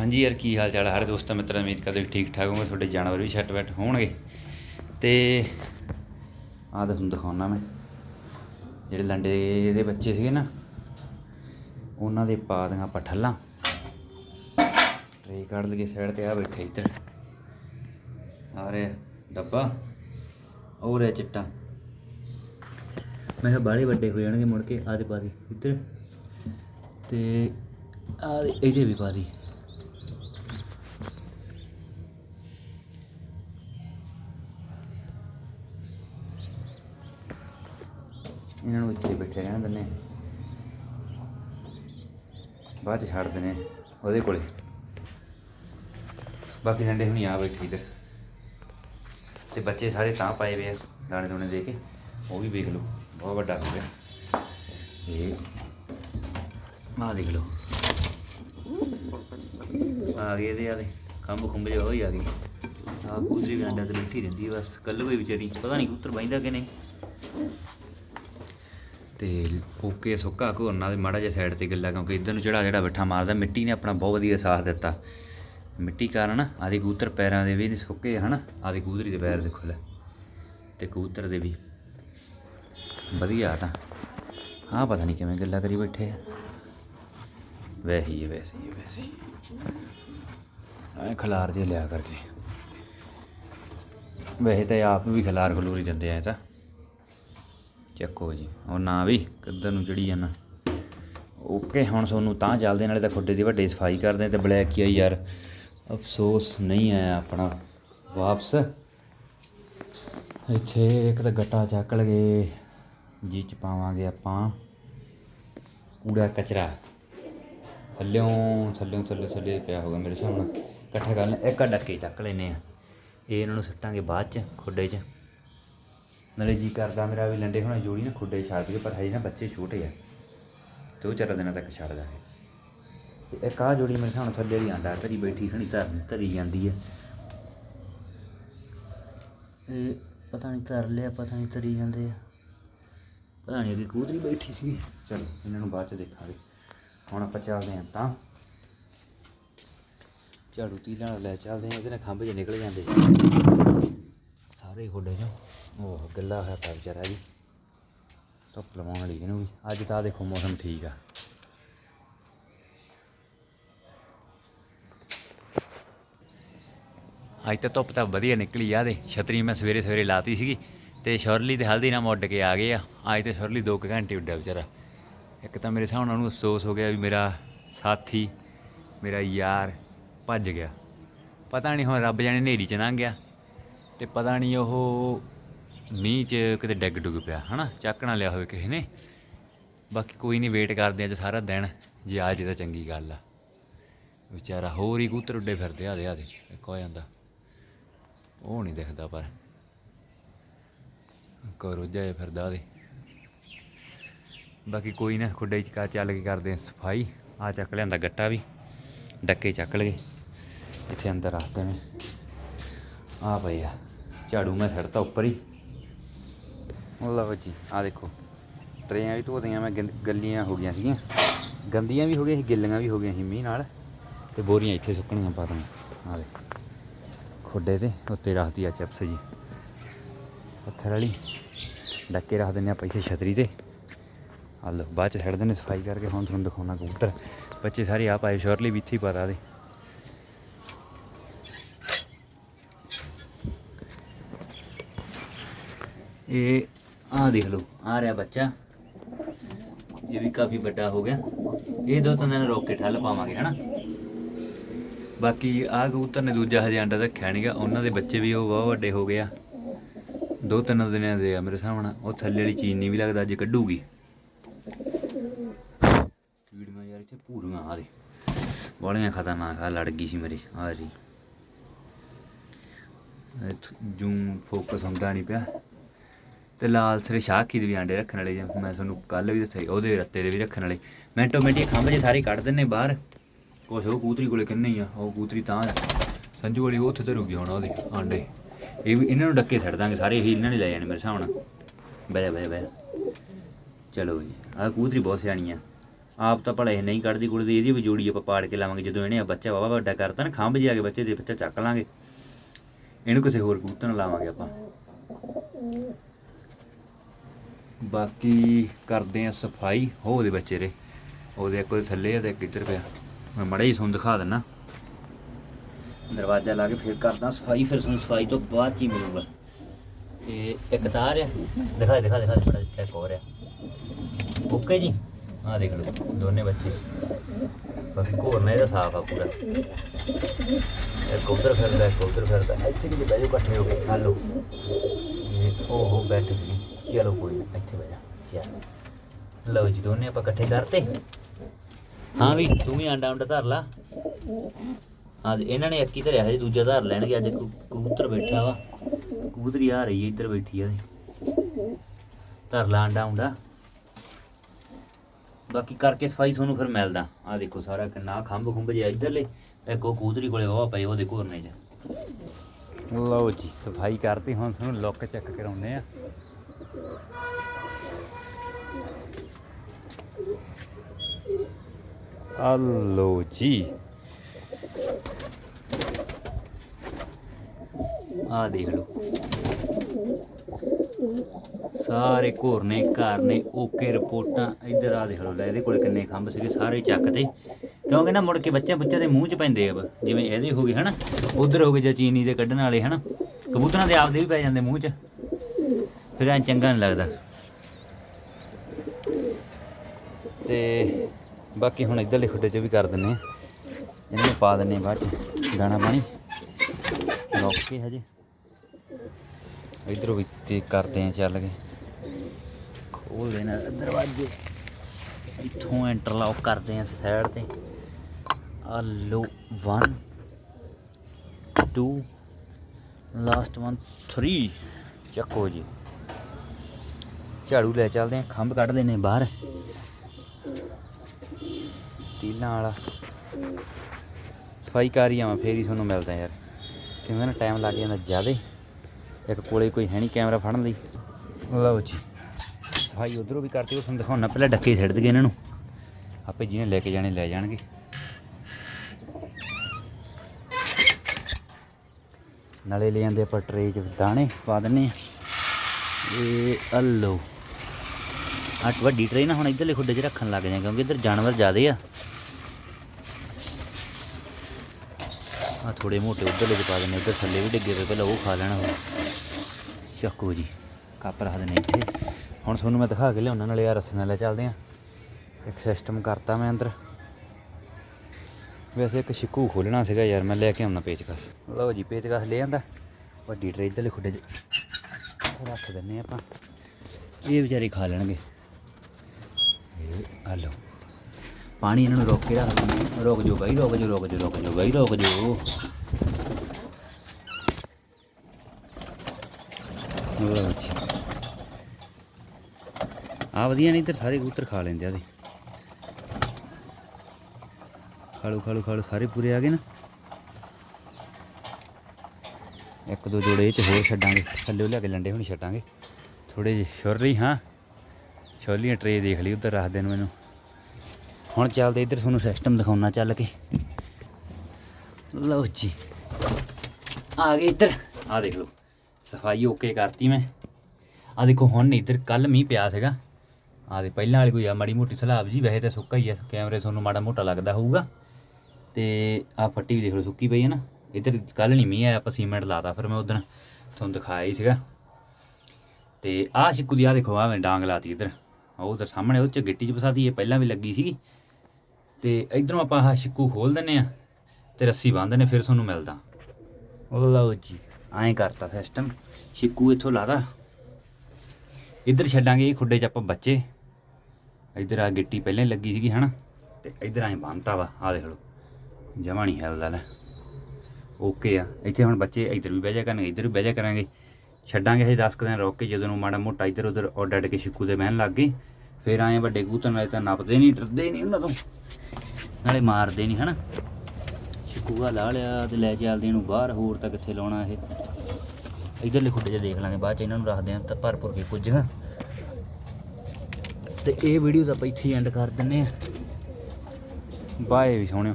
ਹਾਂਜੀ ਯਾਰ, ਕੀ ਹਾਲ ਚਾਲ ਹੈ ਹਰ ਦੋਸਤਾਂ ਮਿੱਤਰਾਂ ਉਮੀਦ ਕਰਦੇ ਵੀ ਠੀਕ ਠਾਕ ਹੋਣਗੇ ਤੁਹਾਡੇ ਜਾਨਵਰ ਵੀ ਛੱਟ ਬੈਠ ਹੋਣਗੇ। ਤੇ ਆਹ ਤੁਹਾਨੂੰ ਦਿਖਾਉਣਾ ਮੈਂ। ਜਿਹੜੇ ਲੰਡੇ ਦੇ ਬੱਚੇ ਸੀਗੇ ਨਾ, ਉਹਨਾਂ ਦੇ ਪਾ ਦੀਆਂ ਆਪਾਂ ਠੱਲਾਂ। ਟਰੇ ਕੱਢ ਲਈਏ ਸਾਈਡ ਤੇ ਆ ਬੈਠੇ ਇੱਧਰ। ਆ ਰਿਹਾ ਡੱਬਾ, ਉਹ ਰਿਹਾ ਚਿੱਟਾ। ਮੈਂ ਕਿਹਾ ਬਾਹਲੇ ਵੱਡੇ ਹੋ ਜਾਣਗੇ ਮੁੜ ਕੇ ਆਦੇ ਪਾ ਦੀ ਇੱਧਰ। ਤੇ ਆ ਇਹਦੇ ਵੀ ਪਾ ਦੀ। ਇਹਨਾਂ ਨੂੰ ਇੱਥੇ ਬੈਠੇ ਰਹਿਣ ਦਿੰਦੇ ਬਾਅਦ ਚ ਛੱਡ ਦਿੰਦੇ ਉਹਦੇ ਕੋਲੇ। ਬਾਕੀ ਡੰਡੇ ਹੁਣੀ ਆ ਬੈਠੇ ਇੱਧਰ। ਤੇ ਬੱਚੇ ਸਾਰੇ ਤਾਂ ਪਾਏ ਵੇ ਆ, ਦਾਣੇ ਦੋਣੇ ਦੇ ਕੇ। ਉਹ ਵੀ ਵੇਖ ਲਓ, ਬਹੁਤ ਵੱਡਾ ਹੋ ਗਿਆ। ਇਹ ਆਹ ਦੇਖ ਲਓ। ਆ ਗਏ ਇਹਦੇ ਆਲੇ ਖੰਭ ਖੁੰਭ ਜਿਹਾ ਹੋਈ ਆ ਗਈ। ਆ ਕੂਤਰੀ ਵੀ ਅੰਡਾ ਤੇ ਬੈਠੀ ਰਹਿੰਦੀ ਹੈ ਬਸ। ਕੱਲ ਵੀ ਵਿਚਾਰੀ, ਪਤਾ ਨਹੀਂ ਕੂਤਰ ਬੈਂਦਾ ਕਿ ਨਹੀਂ। ਤੇ ਓਕੇ ਸੁੱਕਾ ਘੋਰਨਾ ਦੇ ਮਾੜਾ ਜਿਹਾ ਸਾਈਡ ਤੇ ਗਿੱਲਾ, ਕਿਉਂਕਿ ਇਧਰ ਨੂੰ ਜਿਹੜਾ ਜਿਹੜਾ ਬੱਠਾ ਮਾਰਦਾ, ਮਿੱਟੀ ਨੇ ਆਪਣਾ ਬਹੁਤ ਵਧੀਆ ਸਾਥ ਦਿੱਤਾ। ਮਿੱਟੀ ਕਾਰਨ ਆਦੇ ਕਬੂਤਰ ਪੈਰਾਂ ਦੇ ਵੀ ਨਹੀਂ ਸੁੱਕੇ, ਹਨ? ਆਦੇ ਕਬੂਤਰੀ ਦੇ ਪੈਰ ਦੇਖੋ ਲੈ। ਤੇ ਕਬੂਤਰ ਦੇ ਵੀ। ਵਧੀਆ ਤਾਂ। ਹਾਂ ਪਤਾ ਨਹੀਂ ਕਿਵੇਂ ਗੱਲਾਂ ਕਰੀ ਬੈਠੇ ਆ। ਵੈਸੇ ਹੀ ਵੈਸੇ ਹੀ ਵੈਸੇ ਹੀ। ਐ ਖਲਾਰ ਜੇ ਲਿਆ ਕਰਕੇ। ਵੈਸੇ ਤਾਂ ਆਪ ਵੀ ਖਲਾਰ ਖਲੂਰੀ ਦਿੰਦੇ ਆ ਤਾਂ। ਚੱਕੋ ਜੀ। ਉਹ ਨਾ ਵੀ, ਕਿੱਧਰ ਨੂੰ ਚੜੀ ਜਾਣਾ ਓਕੇ, ਹੁਣ ਤੁਹਾਨੂੰ ਤਾਂ ਚੱਲਦੇ ਨਾਲੇ ਤਾਂ ਖੁੱਡੇ ਦੀ ਵੱਡੀ ਸਫ਼ਾਈ ਕਰਦੇ ਤੇ ਬਲੈਕ ਕੀ ਆ ਯਾਰ। ਅਫਸੋਸ ਨਹੀਂ ਆਇਆ ਆਪਣਾ। ਵਾਪਸ। ਇੱਥੇ ਇੱਕ ਤਾਂ ਗੱਟਾ ਚੱਕ ਲਗੇ। ਜੀ ਚ ਪਾਵਾਂਗੇ ਆਪਾਂ। ਕੂੜਾ ਕਚਰਾ। ਥੱਲਿਓਂ ਥੱਲਿਓਂ ਥੱਲੇ ਥੱਲੇ ਪਿਆ ਹੋਗਾ ਮੇਰੇ ਸਾਹਮਣੇ। ਇਕੱਠਾ ਕਰ ਲੈ, ਇੱਕ ਡੱਕੇ ਚੱਕ ਲੈਨੇ ਆ। ਇਹ ਇਹਨਾਂ ਨੂੰ ਸੱਟਾਂਗੇ ਬਾਅਦ ਚ, ਖੁੱਡੇ ਚ। ਨਾਲੇ ਜੀ ਕਰਦਾ ਮੇਰਾ ਵੀ ਲੰਡੇ ਹੋਣਾ ਜੋੜੀ ਨਾ ਖੁੱਡੇ ਛੱਡ ਦਈਏ ਪਰ ਹਜੇ ਨਾ ਬੱਚੇ ਛੋਟੇ ਆ। ਤੇ ਉਹ ਚਾਰ ਦਿਨਾਂ ਤੱਕ ਛੱਡਦਾ ਹੈ। ਤੇ ਇੱਕ ਆਹ ਜੋੜੀ ਮੇਰੇ ਸਾਹਮਣੇ ਥੱਲੇ ਵਾਲੀ ਆਂਡਾ ਧਰੀ ਬੈਠੀ ਖਣੀ ਧਰ ਧਰੀ ਜਾਂਦੀ ਹੈ ਇਹ ਪਤਾ ਨਹੀਂ ਧਰ ਲਿਆ ਪਤਾ ਨਹੀਂ ਧਰੀ ਜਾਂਦੇ ਆ। ਪਤਾ ਨਹੀਂ ਕਿ ਕੂਦਰੀ ਬੈਠੀ ਸੀ ਚਲੋ ਇਹਨਾਂ ਨੂੰ ਬਾਅਦ ਚ ਦੇਖਾਂਗੇ। ਹੁਣ ਆਪਾਂ ਚੱਲਦੇ ਹਾਂ ਤਾਂ। ਝਾੜੂ ਤੀਲਾਂ ਲੈ ਚੱਲਦੇ ਹਾਂ ਇਹਦੇ ਨਾਲ ਖੰਭ ਜੇ ਨਿਕਲ ਜਾਂਦੇ ਸਾਰੇ ਖੋਡੇ ਚੋਂ ਉਹ ਗੱਲਾ ਹੋਇਆ ਪਿਆ ਵਿਚਾਰਾ ਜੀ। ਧੁੱਪ ਲਵਾਉਣ ਵਾਲੀ ਇਹਨੂੰ ਵੀ। ਅੱਜ ਤਾਂ ਦੇਖੋ ਮੌਸਮ ਠੀਕ ਆ। ਅੱਜ ਤਾਂ ਧੁੱਪ ਤਾਂ ਵਧੀਆ ਨਿਕਲੀ ਆ ਦੇ ਛਤਰੀ ਮੈਂ ਸਵੇਰੇ ਸਵੇਰੇ ਲਾਤੀ ਸੀਗੀ ਤੇ ਸ਼ੌਰਲੀ ਤੇ ਹਲਦੀ ਨਾਲ ਮੁੱਡ ਕੇ ਆ ਗਏ ਆ। ਅੱਜ ਤੇ ਸ਼ੌਰਲੀ 2 ਘੰਟੇ ਉੱਡਿਆ ਵਿਚਾਰਾ। ਇੱਕ ਤਾਂ ਮੇਰੇ ਸਾਹਮਣੇ ਉਹਨੂੰ ਅਫਸੋਸ ਹੋ ਗਿਆ ਵੀ ਮੇਰਾ ਸਾਥੀ, ਮੇਰਾ ਯਾਰ ਭੱਜ ਗਿਆ। ਪਤਾ ਨਹੀਂ ਹੁਣ ਰੱਬ ਜਾਣੇ ਨੇਰੀ ਚ ਲੰਘ ਗਿਆ। ਤੇ ਪਤਾ ਨਹੀਂ ਉਹ ਮੀਂਹ ਚ ਕਿਤੇ ਡਿੱਗ ਡੁੱਗ ਪਿਆ, ਹਨਾ? ਚੱਕ ਨਾ ਲਿਆ ਹੋਵੇ ਕਿਸੇ ਨੇ। ਬਾਕੀ ਕੋਈ ਨਹੀਂ ਵੇਟ ਕਰਦੇ ਅੱਜ ਸਾਰਾ ਦਿਨ, ਜੇ ਆ ਜੇ ਤਾਂ ਚੰਗੀ ਗੱਲ ਆ। ਵਿਚਾਰਾ ਹੋਰ ਹੀ ਕੂਤਰ ਉੱਡੇ ਫਿਰਦੇ ਆ ਦੇ ਆ ਦੇ ਇੱਕ ਹੋ ਜਾਂਦਾ ਉਹ ਨਹੀਂ ਦਿਖਦਾ ਪਰ। ਕਰੋ ਜਾਏ ਫਿਰਦਾ ਦੇ ਬਾਕੀ ਕੋਈ ਨਾ, ਖੁੱਡੇ ਚ ਕਾ ਚੱਲ ਕੇ ਕਰਦੇ ਆ ਸਫ਼ਾਈ। ਆ ਚੱਕ ਲਿਆਂਦਾ ਗੱਟਾ ਵੀ। ਡੱਕੇ ਚੱਕ ਲਏ। ਇੱਥੇ ਅੰਦਰ ਰੱਖਦੇ ਨੇ ਆ ਪਈ ਆ। ਝਾੜੂ ਮੈਂ ਛੱਡਤਾ ਉੱਪਰ ਹੀ। ਲਓ ਜੀ ਆ ਦੇਖੋ। ਟਰੇਆਂ ਵੀ ਧੋਦੀਆਂ ਮੈਂ ਗੱਲੀਆਂ ਹੋ ਗਈਆਂ ਸੀਗੀਆਂ। ਗੰਦੀਆਂ ਵੀ ਹੋ ਗਈਆਂ ਸੀ ਗਿੱਲੀਆਂ ਵੀ ਹੋ ਗਈਆਂ ਸੀ ਮੀਂਹ ਨਾਲ। ਤੇ ਬੋਰੀਆਂ ਇੱਥੇ ਸੁੱਕਣੀਆਂ ਪਾ ਦਾਂ ਆ ਦੇ ਖੁੱਡੇ ਤੇ ਉੱਤੇ ਰੱਖਦੀ ਆ ਚਿਪਸ ਜੀ। ਪੱਥਰ ਵਾਲੀ ਡੱਕੇ ਰੱਖ ਦਿੰਦੇ ਆ ਪੈਸੇ ਛਤਰੀ ਤੇ। ਆ ਲਓ ਬਾਅਦ ਚ ਛੱਡ ਦਿੰਦੇ ਸਫ਼ਾਈ ਕਰਕੇ ਹੁਣ ਤੁਹਾਨੂੰ ਦਿਖਾਉਣਾ ਕਬੂਤਰ। ਬੱਚੇ ਸਾਰੇ ਆ ਪਾਏ ਸ਼ੋਰਲੀ ਵੀ ਇੱਥੇ ਹੀ ਪਤਾ ਦੇ ਇਹ ਆ ਦੇਖ ਲਓ ਆ ਰਿਹਾ ਬੱਚਾ। ਇਹ ਵੀ ਕਾਫੀ ਵੱਡਾ ਹੋ ਗਿਆ। ਇਹ ਦੋ ਤਿੰਨ ਦਿਨ ਰੋਕ ਕੇ ਠੱਲ ਪਾਵਾਂਗੇ, ਹਨਾ? ਬਾਕੀ ਆ ਕਬੂਤਰ ਨੇ ਦੂਜਾ ਹਜੇ ਅੰਡਾ ਰੱਖਿਆ ਨਹੀਂਗਾ ਉਹਨਾਂ ਦੇ ਬੱਚੇ ਵੀ ਉਹ ਬਹੁਤ ਵੱਡੇ ਹੋ ਗਏ ਆ। ਦੋ ਤਿੰਨ ਦਿਨਾਂ ਦੇ ਆ ਮੇਰੇ ਸਾਹਮਣੇ। ਉਹ ਥੱਲੇ ਵਾਲੀ ਚੀਨੀ ਵੀ ਲੱਗਦਾ, ਅੱਜ ਕੱਢੂਗੀ। ਕੀੜੀਆਂ ਯਾਰ, ਇੱਥੇ ਭੂਰੀਆਂ ਆ ਦੇ। ਬੜੀਆਂ ਖਤਰਨਾਕ ਆ, ਲੜ ਗਈ ਸੀ ਮੇਰੀ, ਆ ਰਹੀ। ਜੂਮ ਫੋਕਸ ਹੁੰਦਾ ਨਹੀਂ ਪਿਆ। ਤੇ ਲਾਲ ਸਰੇ ਸ਼ਾਹਕੀ ਦੇ ਵੀ ਆਂਡੇ ਰੱਖਣ ਵਾਲੇ ਜੇ, ਮੈਂ ਤੁਹਾਨੂੰ ਕੱਲ ਵੀ ਦੱਸਿਆ ਉਹਦੇ ਰੱਤੇ ਦੇ ਵੀ ਰੱਖਣ ਵਾਲੇ। ਮਿੰਟੋ ਮਿੰਟੀ ਖੰਭ ਜੇ ਸਾਰੇ ਕੱਢ ਦਿੰਨੇ ਬਾਹਰ। ਕੁਛ ਉਹ ਕੂਤਰੀ ਕੋਲੇ ਕਿੰਨੇ ਆ, ਉਹ ਕੂਤਰੀ ਤਾਂ ਆ। ਸੰਜੂ ਵਾਲੀ ਉਹ ਉੱਥੇ ਧਰੂਗੀ ਹੋਣਾ ਉਹਦੇ ਆਂਡੇ। ਇਹ ਵੀ ਇਹਨਾਂ ਨੂੰ ਡੱਕੇ ਛੱਡ ਦਾਂਗੇ, ਸਾਰੇ ਇਹੀ ਇਹਨਾਂ ਨੇ ਲੈ ਜਾਣੇ ਮੇਰੇ ਹਿਸਾਬ ਨਾਲ ਬਹਿ ਜਾ, ਬਹਿ ਬਹਿ ਚਲੋ ਜੀ, ਆਹ ਕੂਤਰੀ ਬਹੁਤ ਸਿਆਣੀ ਆ। ਆਪ ਤਾਂ ਭਲੇ ਨਹੀਂ ਕੱਢਦੀ ਕੁੜਦੀ ਇਹਦੀ ਵੀ ਜੋੜੀ ਆਪਾਂ ਪਾੜ ਕੇ ਲਾਵਾਂਗੇ, ਜਦੋਂ ਇਹਨੇ ਬੱਚਾ ਵਾਵਾ ਵੱਡਾ ਕਰਤਾ ਨਾ, ਖੰਭ ਜਿਹਾ ਕੇ ਬੱਚੇ ਦੇ ਬੱਚਾ ਚੱਕ ਲਾਂਗੇ। ਇਹਨੂੰ ਕਿਸੇ ਹੋਰ ਕਬੂਤਰ ਨਾਲ ਲਾਵਾਂਗੇ ਆਪਾਂ। ਬਾਕੀ ਕਰਦੇ ਆ ਸਫ਼ਾਈ ਹੋ ਉਹਦੇ ਬੱਚੇ ਦੇ। ਉਹਦੇ ਇੱਕ ਉਹਦੇ ਥੱਲੇ ਆ ਤੇ ਇੱਕ ਇੱਧਰ ਪਿਆ। ਮੈਂ ਮੜਾ ਹੀ ਤੁਹਾਨੂੰ ਦਿਖਾ ਦਿੰਨਾ। ਦਰਵਾਜ਼ਾ ਲਾ ਕੇ ਫਿਰ ਕਰਦਾ ਸਫ਼ਾਈ, ਫਿਰ ਤੁਹਾਨੂੰ ਸਫ਼ਾਈ ਤੋਂ ਬਾਅਦ ਚ ਹੀ ਮਿਲੂਗਾ। ਇਹ ਇੱਕ ਤਾਰ ਆ। ਦਿਖਾ ਦਿਖਾ ਦਿਖਾ ਬੜਾ ਚੈੱਕ ਹੋ ਰਿਹਾ ਓਕੇ ਜੀ? ਆਹ ਦੇਖ ਲਓ, ਦੋਨੇ ਬੱਚੇ। ਬਾਕੀ ਘੋਰਨਾ ਇਹਦਾ ਸਾਫ਼ ਆ ਪੂਰਾ। ਇੱਕ ਉਧਰ ਫਿਰਦਾ, ਇੱਕ ਉਧਰ ਫਿਰਦਾ। ਇੱਥੇ ਕਿਤੇ ਬਹਿ ਜਾਓ, ਇਕੱਠੇ ਹੋ ਕੇ। ਖਾ ਲਓ। ਇਹ ਉਹ ਬੈਠ ਸੀ ਚਲੋ ਕੋਈ ਨਾ, ਇੱਥੇ ਬਹਿ ਜਾ ਚੱਲ ਲਓ ਜੀ, ਦੋਨੇ ਆਪਾਂ ਇਕੱਠੇ ਕਰਤੇ। ਹਾਂ ਵੀ, ਤੂੰ ਵੀ ਆਂਡਾ ਆਂਡਾ ਧਰ ਲਾ। ਅੱਜ ਇਹਨਾਂ ਨੇ ਇੱਕ ਹੀ ਧਰਿਆ ਹੈ ਦੂਜਾ ਧਰ ਲੈਣਗੇ, ਅੱਜ ਕਬੂ- ਕਬੂਤਰ ਬੈਠਾ ਵਾ। ਕਬੂਤਰੀ ਆ ਰਹੀ ਹੈ, ਇੱਧਰ ਬੈਠੀ ਆ। ਇਹਦੀ। ਧਰ ਲਾ ਆਂਡਾ ਆਂਡਾ ਬਾਕੀ ਕਰਕੇ ਸਫ਼ਾਈ ਤੁਹਾਨੂੰ ਫਿਰ ਮਿਲਦਾ। ਆ ਦੇਖੋ ਸਾਰਾ ਕਿੰਨਾ ਖੰਭ ਖੁੰਭ ਜਿਹਾ ਇੱਧਰਲੇ, ਇੱਕ ਉਹ ਕਬੂਤਰੀ ਕੋਲੇ ਵਾਹ ਪਏ, ਉਹਦੇ ਘੋਰਨੇ 'ਚ। ਲਓ ਜੀ, ਸਫ਼ਾਈ ਕਰਤੀ ਹੁਣ ਤੁਹਾਨੂੰ ਲੁੱਕ ਚੈੱਕ ਕਰਾਉਨੇ ਆ ਆ ਜੀ ਆ ਦੇਖ ਲਓ। ਸਾਰੇ ਘੋਰ ਨੇ, ਘਰ ਨੇ, ਓਕੇ ਰਿਪੋਰਟਾਂ ਇੱਧਰ ਆ ਦੇਖ ਲਓ। ਲੈ, ਇਹਦੇ ਕੋਲ ਕਿੰਨੇ ਖੰਭ ਸੀਗੇ, ਸਾਰੇ ਚੱਕ ਤੇ। ਕਿਉਂਕਿ ਨਾ ਮੁੜ ਕੇ ਬੱਚੇ ਬੱਚੇ ਦੇ ਮੂੰਹ 'ਚ ਪੈਂਦੇ ਆ, ਜਿਵੇਂ ਇਹਦੇ ਹੋ ਗਏ ਹਨਾ? ਉਧਰ ਹੋ ਗਏ ਜਾਂ ਚੀਨੀ ਦੇ ਕੱਢਣ ਵਾਲੇ, ਹਨਾ? ਕਬੂਤਰਾਂ ਦੇ ਆਪਦੇ ਵੀ ਪੈ ਜਾਂਦੇ ਮੂੰਹ 'ਚ। ਫਿਰ ਐਂ ਚੰਗਾ ਨਹੀਂ ਲੱਗਦਾ। ਤੇ ਬਾਕੀ ਹੁਣ ਇੱਧਰਲੇ ਖੁੱਡੇ 'ਚ ਵੀ ਕਰ ਦਿੰਨੇ ਆ ਇਹਨੂੰ ਪਾ ਦਿੰਨੇ ਆ ਬਾਅਦ 'ਚ, ਦਾਣਾ ਪਾਣੀ। ਰੋਕ ਕੇ ਹਜੇ। ਇਧਰੋਂ ਵੀ ਤੇ ਕਰਦੇ ਆ ਚੱਲ ਕੇ। ਖੋਲ ਦੇਣਾ ਦਰਵਾਜ਼ੇ। ਇੱਥੋਂ ਇੰਟਰਲੌਕ ਕਰਦੇ ਆ ਸਾਈਡ ਤੇ। ਆ ਲੋ 1 2 ਲਾਸਟ ਵਨ 3 ਚੱਕੋ ਜੀ। ਝਾੜੂ ਲੈ ਚੱਲਦੇ ਆ ਖੰਭ ਕੱਢ ਦੇਣੇ ਬਾਹਰ। ਤੀਲਾਂ ਵਾਲਾ। ਸਫ਼ਾਈ ਕਰ ਹੀ ਆਵਾਂ, ਫੇਰ ਹੀ ਤੁਹਾਨੂੰ ਮਿਲਦਾ ਯਾਰ। ਕਿਉਂਕਿ ਨਾ ਟਾਈਮ ਲੱਗ ਜਾਂਦਾ ਜ਼ਿਆਦੇ। ਇੱਕ ਕੋਲੇ ਕੋਈ ਹੈ ਨਹੀਂ ਕੈਮਰਾ ਫੜਨ ਲਈ। ਲਓ ਜੀ, ਸਫ਼ਾਈ ਉਧਰੋਂ ਵੀ ਕਰਤੀ, ਉਹ ਤੁਹਾਨੂੰ ਦਿਖਾਉਣਾ। ਪਹਿਲਾਂ ਡੱਕੇ ਛੱਡ ਦਈਏ ਇਹਨਾਂ ਨੂੰ। ਆਪੇ ਜਿਹਨੇ ਲੈ ਕੇ ਜਾਣੇ, ਲੈ ਜਾਣਗੇ। ਨਾਲੇ ਲੈ ਜਾਂਦੇ ਆਪਾਂ ਟਰੇ 'ਚ ਦਾਣੇ ਪਾ ਦਿੰਨੇ ਆ ਇਹ ਅੱਲੋ ਆ ਵੱਡੀ ਟਰੇ ਨਾ ਹੁਣ ਇੱਧਰਲੇ ਖੁੱਡੇ 'ਚ ਰੱਖਣ ਲੱਗ ਜਾਂ ਕਿਉਂਕਿ ਇੱਧਰ ਜਾਨਵਰ ਜ਼ਿਆਦੇ ਆ। ਆ ਥੋੜੇ ਮੋਟੇ ਉਧਰਲੇ 'ਚ ਪਾ ਦਿੰਨੇ ਇੱਧਰ ਥੱਲੇ ਵੀ ਡਿੱਗੇ ਪਏ ਪਹਿਲਾਂ ਉਹ ਖਾ ਲੈਣਾ ਉਹ। ਚੱਕੋ ਜੀ, ਕੱਪ ਰੱਖ ਦਿੰਨੇ ਇੱਥੇ। ਹੁਣ ਤੁਹਾਨੂੰ ਮੈਂ ਦਿਖਾ ਕੇ ਲਿਆਉਣਾ, ਨਾਲੇ ਆ ਰੱਸੀਆਂ ਲੈ ਚੱਲਦੇ ਆ ਇੱਕ ਸਿਸਟਮ ਕਰਤਾ ਮੈਂ ਅੰਦਰ। ਵੈਸੇ ਇੱਕ ਸ਼ਿੱਕੂ ਖੋਲਣਾ ਸੀਗਾ ਯਾਰ, ਮੈਂ ਲੈ ਕੇ ਆਉਣਾ ਪੇਚਕਸ। ਲਓ ਜੀ, ਪੇਚਕਸ ਲੈ ਆਂਦਾ। ਵੱਡੀ ਟਰੇ ਇੱਧਰਲੇ ਖੁੱਡੇ 'ਚ ਰੱਖ ਦਿੰਨੇ ਆਪਾਂ। ਇਹ ਵਿਚਾਰੇ ਖਾ ਲੈਣਗੇ। ਇਹ ਪਾਣੀ ਇਹਨਾਂ ਨੂੰ ਰੋਕ ਕੇ ਰੱਖ ਦਿੰਦੇ ਰੁਕ ਜਾਓ ਬਾਈ, ਰੋਕ ਜਾਓ ਰੋਕ ਜਾਓ, ਰੁਕ ਜਾਓ ਬਾਈ, ਰੋਕ ਜਾਓ। ਲਓ ਆ ਵਧੀਆ ਨਹੀਂ ਇੱਧਰ ਸਾਰੇ ਕਬੂਤਰ ਖਾ ਲੈਂਦੇ ਆ ਦੇ ਖਾਲੂ ਖਾਲੂ ਖਾਲੂ, ਸਾਰੇ ਪੂਰੇ ਆ ਗਏ ਨਾ। ਇੱਕ ਦੋ ਜੋੜੇ ਇਹ ਚ ਹੋਰ ਛੱਡਾਂਗੇ। ਥੱਲੇ ਲਿਆ ਕੇ ਲੰਡੇ ਹੁਣ ਛੱਡਾਂਗੇ। ਥੋੜੇ ਜਿਹੇ ਸ਼ੁਰਲੀ ਹਾਂ। ਛੋਲੀਆਂ ਟਰੇ ਦੇਖ ਲਈ, ਉੱਧਰ ਰੱਖਦੇ ਨੂੰ ਮੈਨੂੰ। ਹੁਣ ਚੱਲਦੇ ਇੱਧਰ, ਤੁਹਾਨੂੰ ਸਿਸਟਮ ਦਿਖਾਉਣਾ ਚੱਲ ਕੇ। ਲਓ ਜੀ। ਆ ਗਏ ਇੱਧਰ। ਆ ਦੇਖ ਲਓ। ਸਫ਼ਾਈ ਓਕੇ ਕਰਤੀ ਮੈਂ। ਆ ਦੇਖੋ, ਹੁਣ ਨਹੀਂ ਇੱਧਰ ਕੱਲ ਮੀਂਹ ਪਿਆ ਸੀਗਾ। ਆ ਦੇ ਪਹਿਲਾਂ ਵਾਲੀ ਕੋਈ ਆ ਮਾੜੀ ਮੋਟੀ ਸਲਾਬ ਜੀ, ਵੈਸੇ ਤਾਂ ਸੁੱਕਾ ਹੀ ਆ। ਕੈਮਰੇ ਤੁਹਾਨੂੰ ਮਾੜਾ ਮੋਟਾ ਲੱਗਦਾ ਹੋਊਗਾ। ਤੇ ਆ ਫੱਟੀ ਵੀ ਦੇਖ ਲਓ, ਸੁੱਕੀ ਪਈ ਹੈ ਨਾ। ਇੱਧਰ ਕੱਲ ਨਹੀਂ ਮੀਂਹ ਆਇਆ, ਆਪਾਂ ਸੀਮੈਂਟ ਲਾਤਾ, ਫਿਰ ਮੈਂ ਉਦੋਂ ਤੁਹਾਨੂੰ ਦਿਖਾਇਆ ਹੀ ਸੀਗਾ। ਤੇ ਆਹ ਸ਼ਿੱਕੂ ਦੀ ਆ ਦੇਖੋ ਆ ਮੈਂ ਡਾਂਗ ਲਾਤੀ ਇੱਧਰ। ਉਧਰ ਸਾਹਮਣੇ ਉਹ ਚ ਗਿੱਟੀ ਚ ਫਸਾਤੀ ਇਹ ਪਹਿਲਾਂ ਵੀ ਲੱਗੀ ਸੀ ਤੇ ਇਧਰੋਂ ਆਪਾਂ ਆਹ ਸ਼ਿੱਕੂ ਖੋਲ ਦਿੰਨੇ ਆ ਤੇ ਰੱਸੀ ਬੰਨ੍ਹ ਦਿੰਨੇ ਫਿਰ ਤੁਹਾਨੂੰ ਮਿਲਦਾ। ਉਹ ਲਓ ਜੀ, ਐਂ ਕਰਤਾ ਸਿਸਟਮ ਸ਼ਿੱਕੂ ਇੱਥੋਂ ਲਾਦਾ। ਇੱਧਰ ਛੱਡਾਂਗੇ ਇਹ ਖੁੱਡੇ 'ਚ ਆਪਾਂ ਬੱਚੇ। ਇੱਧਰ ਆ ਗਿੱਟੀ ਪਹਿਲਾਂ ਹੀ ਲੱਗੀ ਸੀਗੀ, ਹਨਾ? ਤੇ ਇੱਧਰ ਐਂ ਬੰਨਤਾ ਵਾ ਆ ਦੇਖ ਲਓ। ਜਮਾ ਨਹੀਂ ਹਿਲਦਾ ਲੈ। ਓਕੇ ਆ। ਇੱਥੇ ਹੁਣ ਬੱਚੇ ਇੱਧਰ ਵੀ ਬਹਿ ਜਾ ਕਰਨਗੇ, ਇੱਧਰ ਵੀ ਬਹਿ ਜਾ ਕਰਾਂਗੇ। ਛੱਡਾਂਗੇ ਹਜੇ 10 ਕੁ ਦਿਨ ਰੁਕ ਕੇ, ਜਦੋਂ ਨੂੰ ਮਾੜਾ ਮੋਟਾ ਇੱਧਰ ਉੱਧਰ ਉੱਡ ਅੱਡ ਕੇ ਸ਼ਿੱਕੂ ਦੇ ਬਹਿਣ ਲੱਗ ਗਏ। ਫਿਰ ਆਏ ਵੱਡੇ ਕਬੂਤਰ ਨਾਲੇ ਤਾਂ ਨੱਪਦੇ ਨਹੀਂ, ਡਰਦੇ ਨਹੀਂ ਉਹਨਾਂ ਤੋਂ। ਨਾਲੇ ਮਾਰਦੇ ਨਹੀਂ, ਹਨਾ? ਸ਼ਿਕੂਆ ਲਾ ਲਿਆ ਤੇ ਲੈ ਚੱਲਦੇ ਇਹਨੂੰ ਬਾਹਰ, ਹੋਰ ਤਾਂ ਕਿੱਥੇ ਲਾਉਣਾ ਇਹ? ਇਧਰਲੇ ਖੁੱਡੇ 'ਚ ਦੇਖ ਲਾਂਗੇ, ਬਾਅਦ ਚ ਇਹਨਾਂ ਨੂੰ ਰੱਖਦੇ ਆਂ, ਤਾਂ ਭਰ ਭਰ ਕੇ ਕੁਝ ਤੇ ਇਹ ਵੀਡੀਓ ਤਾਂ ਆਪਾਂ ਇੱਥੇ ਐਂਡ ਕਰ ਦਿੰਨੇ ਆ। ਬਾਏ ਵੀ ਸੋਹਣਿਓ।